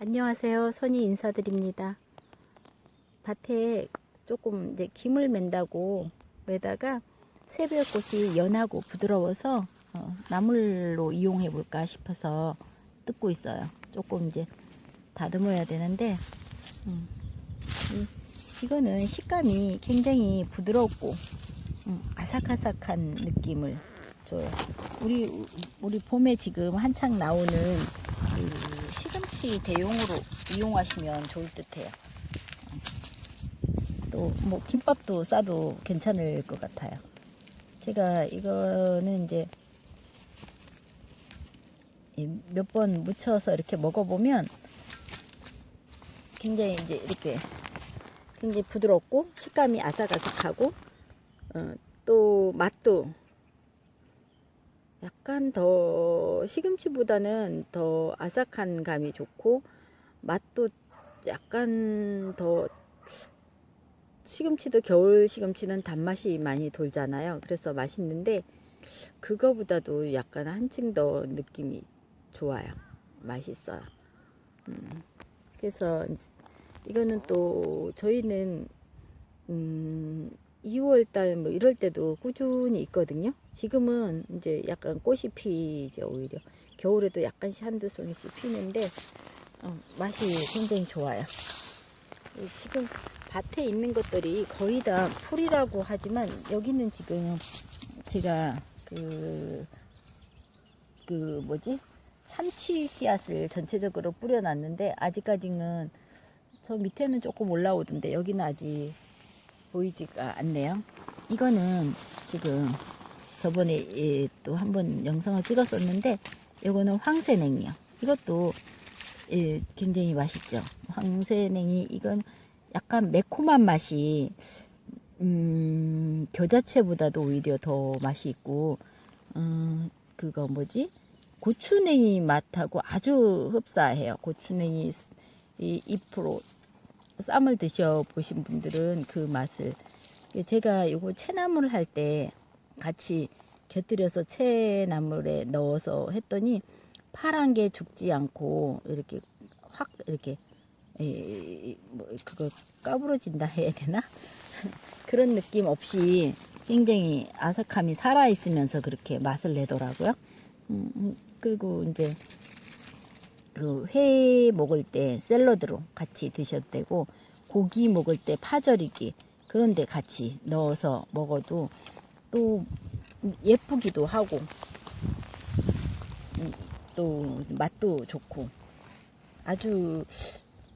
안녕하세요. 선희 인사드립니다. 밭에 조금 이제 김을 맨다고 매다가 새벽꽃이 연하고 부드러워서 어, 나물로 이용해 볼까 싶어서 뜯고 있어요. 조금 이제 다듬어야 되는데 음, 이, 이거는 식감이 굉장히 부드럽고 음, 아삭아삭한 느낌을 줘요. 우리 우리 봄에 지금 한창 나오는 그 시금치 대용으로 이용하시면 좋을 듯해요. 또 뭐 김밥도 싸도 괜찮을 것 같아요. 제가 이거는 이제 몇 번 무쳐서 이렇게 먹어보면 굉장히 이제 이렇게 굉장히 부드럽고 식감이 아삭아삭하고 어, 또 맛도 약간 더 시금치보다는 더 아삭한 감이 좋고 맛도 약간 더 시금치도 겨울 시금치는 단맛이 많이 돌잖아요. 그래서 맛있는데 그거보다도 약간 한층 더 느낌이 좋아요. 맛있어요. 음, 그래서 이거는 또 저희는 음, 2월달 뭐 이럴 때도 꾸준히 있거든요. 지금은 이제 약간 꽃이 피죠 오히려 겨울에도 약간씩 한두 송이씩 피는데 어, 맛이 굉장히 좋아요. 지금 밭에 있는 것들이 거의 다 풀이라고 하지만 여기는 지금 제가 그, 그 뭐지? 참치 씨앗을 전체적으로 뿌려놨는데 아직까지는 저 밑에는 조금 올라오던데 여기는 아직 보이지가 않네요. 이거는 지금 저번에 예, 또 한 번 영상을 찍었었는데 이거는 황새냉이요. 이것도 예, 굉장히 맛있죠. 황새냉이 이건 약간 매콤한 맛이 음, 겨자채보다도 오히려 더 맛이 있고 음, 그거 뭐지? 고추냉이 맛하고 아주 흡사해요. 고추냉이 이 잎으로 쌈을 드셔 보신 분들은 그 맛을 제가 이거 채나물 할 때 같이 곁들여서 채나물에 넣어서 했더니 파란 게 죽지 않고 이렇게 확 이렇게 에, 뭐 그거 까부러진다 해야 되나 그런 느낌 없이 굉장히 아삭함이 살아 있으면서 그렇게 맛을 내더라고요. 음, 음, 그리고 이제 그회 먹을 때 샐러드로 같이 드셔도 되고 고기 먹을 때 파절이기 그런데 같이 넣어서 먹어도 또 예쁘기도 하고 음, 또 맛도 좋고 아주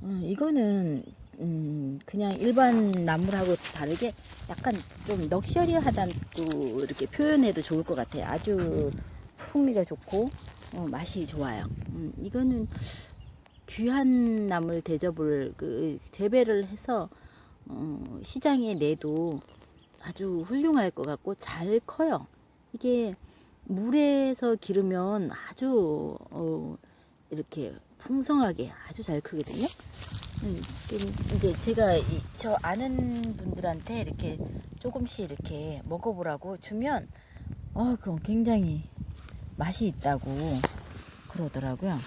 음, 이거는 음, 그냥 일반 나물하고 다르게 약간 좀 럭셔리하다고 이렇게 표현해도 좋을 것 같아요. 아주 풍미가 좋고 어, 맛이 좋아요. 음, 이거는 귀한 나물 대접을 그 재배를 해서 어, 시장에 내도 아주 훌륭할 것 같고 잘 커요. 이게 물에서 기르면 아주 어, 이렇게 풍성하게 아주 잘 크거든요. 음, 그 이제 제가 이, 저 아는 분들한테 이렇게 조금씩 이렇게 먹어보라고 주면 어, 그럼 굉장히 맛이 있다고 그러더라고요.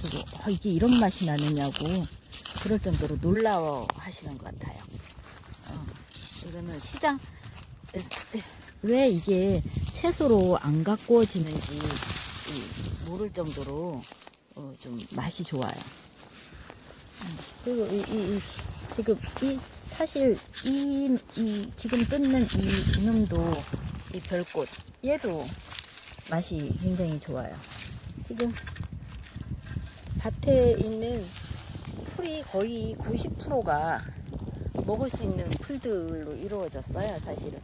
그리고 어, 이게 이런 맛이 나느냐고 그럴 정도로 놀라워 하시는 것 같아요. 어, 이거는 시장 왜 이게 채소로 안 가꾸어지는지 이, 모를 정도로 어, 좀 맛이 좋아요. 음, 그리고 이, 이, 이 지금 이 사실 이, 이 지금 뜯는 이 이놈도 이 별꽃 얘도 맛이 굉장히 좋아요. 지금 밭에 있는 풀이 거의 90%가 먹을 수 있는 풀들로 이루어졌어요, 사실은.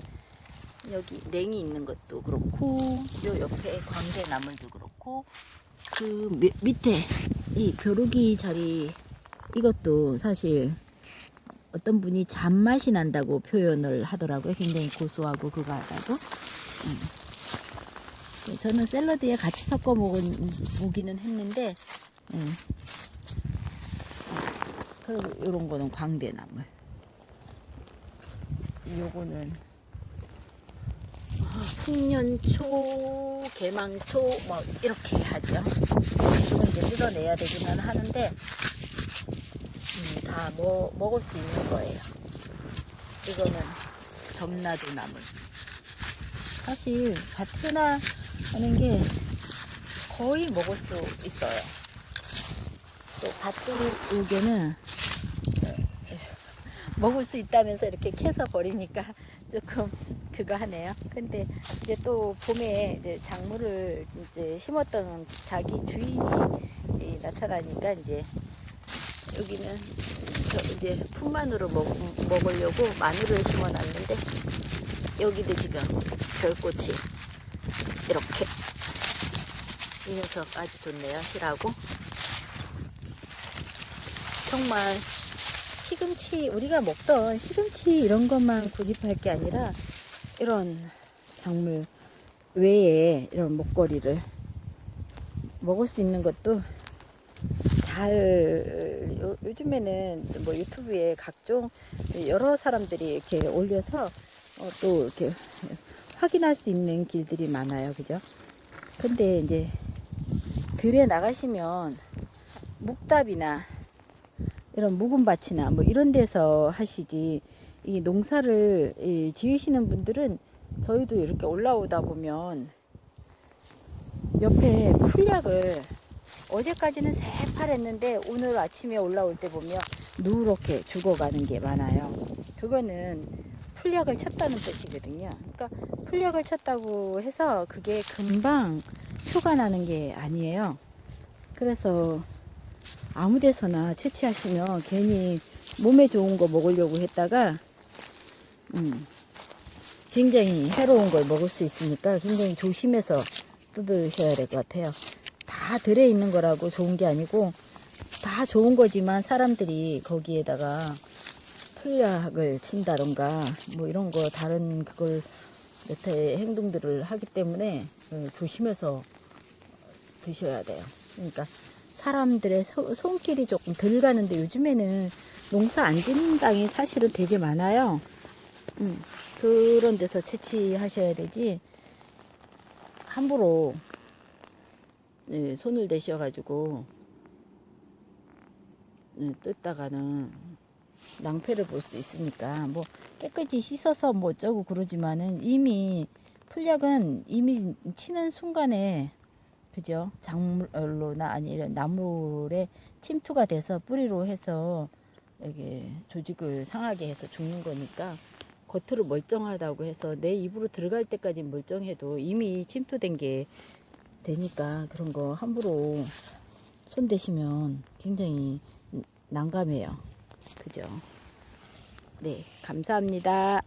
여기 냉이 있는 것도 그렇고, 요 옆에 광대 나물도 그렇고, 그 미, 밑에 이 벼룩이 자리 이것도 사실 어떤 분이 잔맛이 난다고 표현을 하더라고요. 굉장히 고소하고 그거 하다고. 음. 저는 샐러드에 같이 섞어 먹은, 보기는 했는데, 음. 그리고 이런 거는 광대나물. 요거는 아, 풍년초, 개망초, 뭐 이렇게 같죠. 지금 이제 뜯어내야 되기는 하는데 음, 다 뭐, 먹을 수 있는 거예요. 이거는 점나도 나물. 사실 밭이나 하는 게 거의 먹을 수 있어요. 또 밭들이 요게는 먹을 수 있다면서 이렇게 캐서 버리니까 조금 그거 하네요. 근데 이제 또 봄에 이제 작물을 이제 심었던 자기 주인이 이 나타나니까 이제 여기는 저 이제 풍만으로 먹, 먹으려고 마늘을 심어 놨는데 여기도 지금 별꽃이 이렇게 이 녀석 아주 좋네요. 실하고 정말 시금치 우리가 먹던 시금치 이런 것만 고집할 게 아니라 이런 작물 외에 이런 먹거리를 먹을 수 있는 것도 잘 요, 요즘에는 뭐 유튜브에 각종 여러 사람들이 이렇게 올려서 어, 또 이렇게 확인할 수 있는 길들이 많아요 그죠 근데 이제 들에 나가시면 묵답이나 이런 묵은 밭이나 뭐 이런 데서 하시지 이 농사를 이 지으시는 분들은 저희도 이렇게 올라오다 보면 옆에 풀약을 어제까지는 새파랬는데 오늘 아침에 올라올 때 보면 누렇게 죽어가는 게 많아요. 그거는 풀약을 쳤다는 뜻이거든요. 그러니까 풀약을 쳤다고 해서 그게 금방 표가 나는 게 아니에요. 그래서 아무 데서나 채취하시면 괜히 몸에 좋은 거 먹으려고 했다가 음, 굉장히 해로운 걸 먹을 수 있으니까 굉장히 조심해서 뜯으셔야 될 것 같아요. 다 들에 있는 거라고 좋은 게 아니고 다 좋은 거지만 사람들이 거기에다가 풀약을 친다던가 뭐 이런 거 다른 그걸 몇해 행동들을 하기 때문에 어, 조심해서 드셔야 돼요. 그러니까 사람들의 소- 손길이 조금 덜 가는데 요즘에는 농사 안 짓는 땅이 사실은 되게 많아요. 음, 그런 데서 채취하셔야 되지 함부로 예, 손을 대셔가지고 예, 뜯다가는 낭패를 볼 수 있으니까 뭐 깨끗이 씻어서 뭐 어쩌고 그러지만은 이미 풀약은 이미 치는 순간에 그죠 작물로나 아니면 나물에 침투가 돼서 뿌리로 해서 이게 조직을 상하게 해서 죽는 거니까 겉으로 멀쩡하다고 해서 내 입으로 들어갈 때까지 멀쩡해도 이미 침투된 게 되니까 그런 거 함부로 손 대시면 굉장히 난감해요. 그죠? 네, 감사합니다.